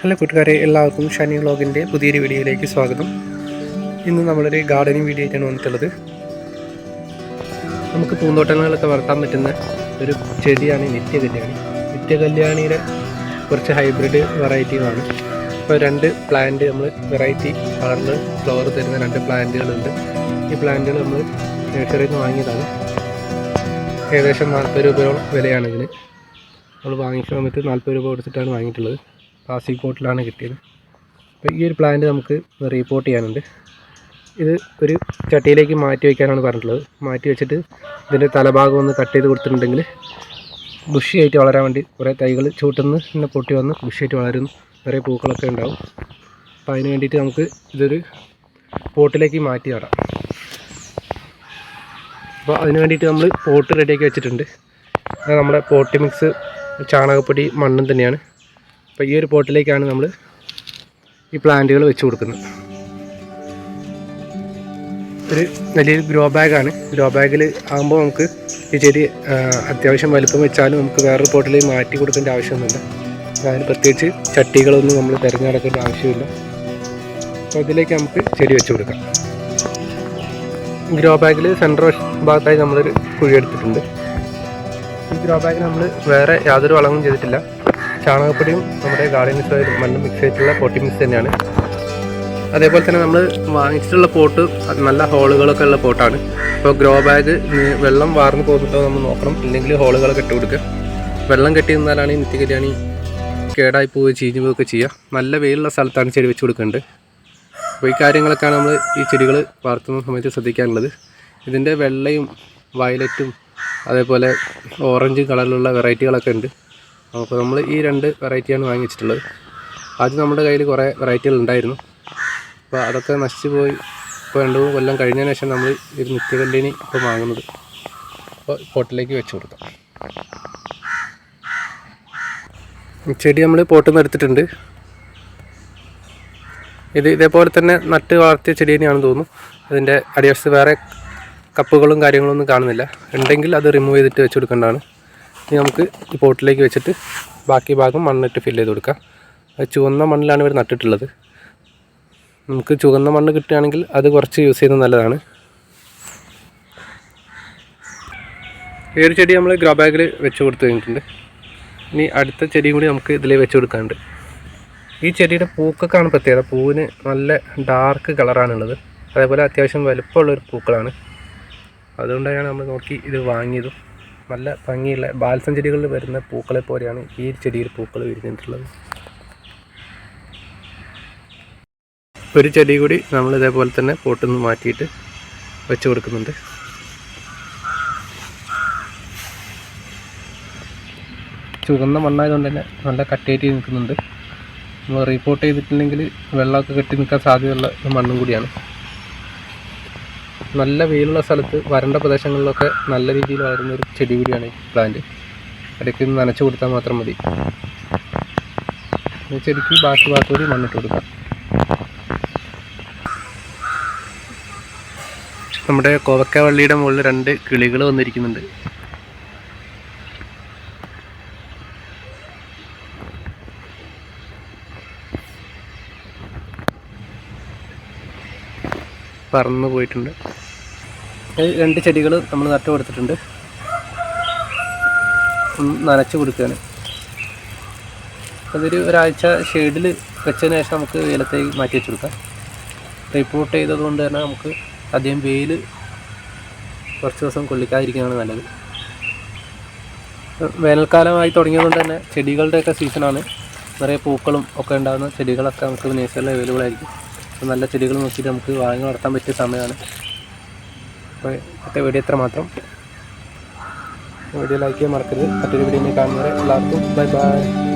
Hello കൂട്ടുകാരെ എല്ലാവർക്കും ഷനി വ്ളോഗിന്റെ പുതിയൊരു വീഡിയോയിലേക്ക് സ്വാഗതം. ഇന്ന് നമ്മളൊരു ഗാർഡനിങ് വീഡിയോ ആയിട്ടാണ് വന്നിട്ടുള്ളത്. നമുക്ക് പൂന്തോട്ടങ്ങളിലൊക്കെ വളർത്താൻ പറ്റുന്ന ഒരു ചെടിയാണ് ഈ നിത്യകല്യാണി. നിത്യകല്യാണിയുടെ കുറച്ച് ഹൈബ്രിഡ് വെറൈറ്റികളാണ് ഇപ്പോൾ രണ്ട് പ്ലാന്റ് നമ്മൾ വെറൈറ്റി കളറിൽ ഫ്ലവർ തരുന്ന രണ്ട് പ്ലാന്റുകളുണ്ട് ഈ പ്ലാന്റുകൾ നമ്മൾ നഴ്സറിയിൽ നിന്ന് വാങ്ങിയതാണ്. ഏകദേശം നാൽപ്പത് രൂപയോളം വിലയാണിതിന് നമ്മൾ വാങ്ങിച്ച സമയത്ത് നാൽപ്പത് രൂപ കൊടുത്തിട്ടാണ് വാങ്ങിയിട്ടുള്ളത്. പ്ലാസ്റ്റിക് ബോട്ടിലാണ് കിട്ടിയത്. അപ്പോൾ ഈ ഒരു പ്ലാന്റ് നമുക്ക് റീപോർട്ട് ചെയ്യാനുണ്ട്. ഇത് ഒരു ചട്ടിയിലേക്ക് മാറ്റി വയ്ക്കാനാണ് പറഞ്ഞിട്ടുള്ളത്. മാറ്റി വെച്ചിട്ട് ഇതിന്റെ തലഭാഗം ഒന്ന് കട്ട് ചെയ്ത് കൊടുത്തിട്ടുണ്ടെങ്കിൽ ബുഷിയായിട്ട് വളരാൻ വേണ്ടി കുറേ തൈകൾ ചൂട്ടുന്ന് പിന്നെ പൊട്ടി വന്ന് ബുഷിയായിട്ട് വളരുന്നു. നിറയെ പൂക്കളൊക്കെ ഉണ്ടാവും. അപ്പോൾ അതിന് വേണ്ടിയിട്ട് നമുക്ക് ഇതൊരു പോട്ടിലേക്ക് മാറ്റി നടാം. അപ്പോൾ അതിന് വേണ്ടിയിട്ട് നമ്മൾ പോട്ട് റെഡിയാക്കി വെച്ചിട്ടുണ്ട്. നമ്മുടെ പോട്ടി മിക്സ് ചാണകപ്പൊടി മണ്ണും തന്നെയാണ്. അപ്പോൾ ഈ ഒരു പോട്ടിലേക്കാണ് നമ്മൾ ഈ പ്ലാന്റുകൾ വെച്ച് കൊടുക്കുന്നത്. ഒരു വലിയൊരു ഗ്രോ ബാഗാണ്. ഗ്രോ ബാഗിൽ ആകുമ്പോൾ നമുക്ക് ഈ ചെടി അത്യാവശ്യം വലുപ്പം വെച്ചാലും നമുക്ക് വേറൊരു പോട്ടിലേക്ക് മാറ്റി കൊടുക്കേണ്ട ആവശ്യമൊന്നുമില്ല. അതിന് പ്രത്യേകിച്ച് ചട്ടികളൊന്നും നമ്മൾ തിരഞ്ഞെടുക്കേണ്ട ആവശ്യമില്ല. അപ്പോൾ ഇതിലേക്ക് നമുക്ക് ചെടി വെച്ച് കൊടുക്കാം. ഗ്രോ ബാഗിൽ സെന്റർ ഭാഗത്തായി നമ്മളൊരു കുഴി എടുത്തിട്ടുണ്ട്. ഈ ഗ്രോ ബാഗിൽ നമ്മൾ വേറെ യാതൊരു വളവും ചെയ്തിട്ടില്ല. ചാണകപ്പൊടിയും നമ്മുടെ ഗാർഡൻ മണ്ണും മിക്സ് ചെയ്തിട്ടുള്ള പൊട്ടി മിക്സ് തന്നെയാണ്. അതേപോലെ തന്നെ നമ്മൾ വാങ്ങിച്ചിട്ടുള്ള പോട്ട് നല്ല ഹോളുകളൊക്കെ ഉള്ള പോട്ടാണ് അപ്പോൾ ഗ്രോ ബാഗ് വെള്ളം വാർന്ന് പോകുന്നുണ്ടോ നമ്മൾ നോക്കണം. ഇല്ലെങ്കിൽ ഹോളുകളൊക്കെ ഇട്ട് കൊടുക്കുക. വെള്ളം കെട്ടി നിന്നാലാണ് ഈ നിത്യകല്യാണി കേടായി പോവുകയും ചീഞ്ഞു പോവുകയൊക്കെ ചെയ്യുക. നല്ല വെയിലുള്ള സ്ഥലത്താണ് ചെടി വെച്ച് കൊടുക്കേണ്ടത്. അപ്പോൾ ഈ കാര്യങ്ങളൊക്കെയാണ് നമ്മൾ ഈ ചെടികൾ വളർത്തുന്ന സമയത്ത് ശ്രദ്ധിക്കാനുള്ളത്. ഇതിന്റെ വെള്ളയും വയലറ്റും അതേപോലെ ഓറഞ്ച് കളറിലുള്ള വെറൈറ്റികളൊക്കെ ഉണ്ട്. അപ്പോൾ നമ്മൾ ഈ രണ്ട് വെറൈറ്റിയാണ് വാങ്ങിച്ചിട്ടുള്ളത്. ആദ്യം നമ്മുടെ കയ്യിൽ കുറേ വെറൈറ്റികൾ ഉണ്ടായിരുന്നു. അപ്പോൾ അതൊക്കെ നശിച്ചു പോയി. ഇപ്പോൾ രണ്ട് മൂന്ന് കൊല്ലം കഴിഞ്ഞതിന് ശേഷം നമ്മൾ ഇത് നിത്യകല്ലിനി ഇപ്പോൾ വാങ്ങുന്നത്. അപ്പോൾ പോട്ടിലേക്ക് വെച്ച് കൊടുക്കാം. ചെടി നമ്മൾ പോട്ടിൽ നിന്ന് എടുത്തിട്ടുണ്ട്. ഇത് ഇതേപോലെ തന്നെ നട്ട് വളർത്തിയ ചെടി തന്നെയാണെന്ന് തോന്നുന്നു. അതിന്റെ അടിവശത്ത് വേറെ കപ്പുകളും കാര്യങ്ങളൊന്നും കാണുന്നില്ല. ഉണ്ടെങ്കിൽ അത് റിമൂവ് ചെയ്തിട്ട് വെച്ച് കൊടുക്കേണ്ടതാണ്. ഇനി നമുക്ക് ഈ പോട്ടിലേക്ക് വെച്ചിട്ട് ബാക്കി ഭാഗം മണ്ണിട്ട് ഫില്ല് ചെയ്ത് കൊടുക്കാം. അത് ചുവന്ന മണ്ണിലാണ് ഇവർ നട്ടിട്ടുള്ളത്. നമുക്ക് ചുവന്ന മണ്ണ് കിട്ടുകയാണെങ്കിൽ അത് കുറച്ച് യൂസ് ചെയ്യുന്നത് നല്ലതാണ്. ഈ ഒരു ചെടി നമ്മൾ ഗ്രോ ബാഗിൽ വെച്ച് കൊടുത്തു കഴിഞ്ഞിട്ടുണ്ട്. ഇനി അടുത്ത ചെടിയും കൂടി നമുക്ക് ഇതിൽ വെച്ച് കൊടുക്കാനുണ്ട്. ഈ ചെടിയുടെ പൂക്കൊക്കെയാണ് പ്രത്യേകത. പൂവിന് നല്ല ഡാർക്ക് കളറാണുള്ളത് അതേപോലെ അത്യാവശ്യം വലുപ്പമുള്ളൊരു പൂക്കളാണ്. അതുകൊണ്ടാണ് നമ്മൾ നോക്കി ഇത് വാങ്ങിയതും. നല്ല ഭംഗിയുള്ള ബാൽസം ചെടികളിൽ വരുന്ന പൂക്കളെ പോലെയാണ് ഈ ചെടിയിൽ പൂക്കൾ വിരിഞ്ഞിട്ടുള്ളത്. ഒരു ചെടി കൂടി നമ്മൾ ഇതേപോലെ തന്നെ പോട്ടിൽ നിന്ന് മാറ്റിയിട്ട് വെച്ച് കൊടുക്കുന്നുണ്ട്. ചുവന്ന മണ്ണായതുകൊണ്ട് തന്നെ നല്ല കട്ടയായിട്ട് നിൽക്കുന്നുണ്ട്. നമ്മൾ റീപ്പോർട്ട് ചെയ്തിട്ടില്ലെങ്കിൽ വെള്ളമൊക്കെ കെട്ടി നിൽക്കാൻ സാധ്യതയുള്ള മണ്ണും കൂടിയാണ്. നല്ല വെയിലുള്ള സ്ഥലത്ത് വരണ്ട പ്രദേശങ്ങളിലൊക്കെ നല്ല രീതിയിൽ വളരുന്ന ഒരു ചെടി കൂടിയാണ് ഈ പ്ലാന്റ് ഇടയ്ക്ക് നനച്ചു കൊടുത്താൽ മാത്രം മതി. ചെടിക്ക് ബാക്കി ഭാഗത്ത് കൂടി മണ്ണിട്ട് കൊടുക്കാം. നമ്മുടെ കോവക്ക വള്ളിയുടെ മുകളിൽ രണ്ട് കിളികൾ വന്നിരിക്കുന്നുണ്ട്. പറന്നു പോയിട്ടുണ്ട്. രണ്ട് ചെടികൾ നമ്മൾ നട്ടു കൊടുത്തിട്ടുണ്ട്. നനച്ച് കൊടുക്കുകയാണ്. അതൊരു ഒരാഴ്ച ഷെയ്ഡിൽ വെച്ചതിന് ശേഷം നമുക്ക് വെയിലത്തേക്ക് മാറ്റി വെച്ച് കൊടുക്കാം. റിപ്പോർട്ട് ചെയ്തത് കൊണ്ട് തന്നെ നമുക്ക് അധികം വെയിൽ കുറച്ച് ദിവസം കൊള്ളിക്കാതിരിക്കുന്നതാണ് നല്ലത്. വേനൽക്കാലമായി തുടങ്ങിയതുകൊണ്ട് തന്നെ ചെടികളുടെയൊക്കെ സീസണാണ് നിറയെ പൂക്കളും ഒക്കെ ഉണ്ടാകുന്ന ചെടികളൊക്കെ നമുക്ക് നേഴ്സറിൽ അവൈലബിൾ ആയിരിക്കും. നല്ല ചെടികൾ നോക്കിയിട്ട് നമുക്ക് വാങ്ങി വളർത്താൻ പറ്റിയ സമയമാണ്. അപ്പോൾ ഇന്നത്തെ വീഡിയോ ഇത്ര മാത്രം. വീഡിയോ ലൈക്ക് ചെയ്യാൻ മറക്കരുത്. മറ്റൊരു വീഡിയോ കാണുന്നവരെ എല്ലാവർക്കും ബൈ ബൈ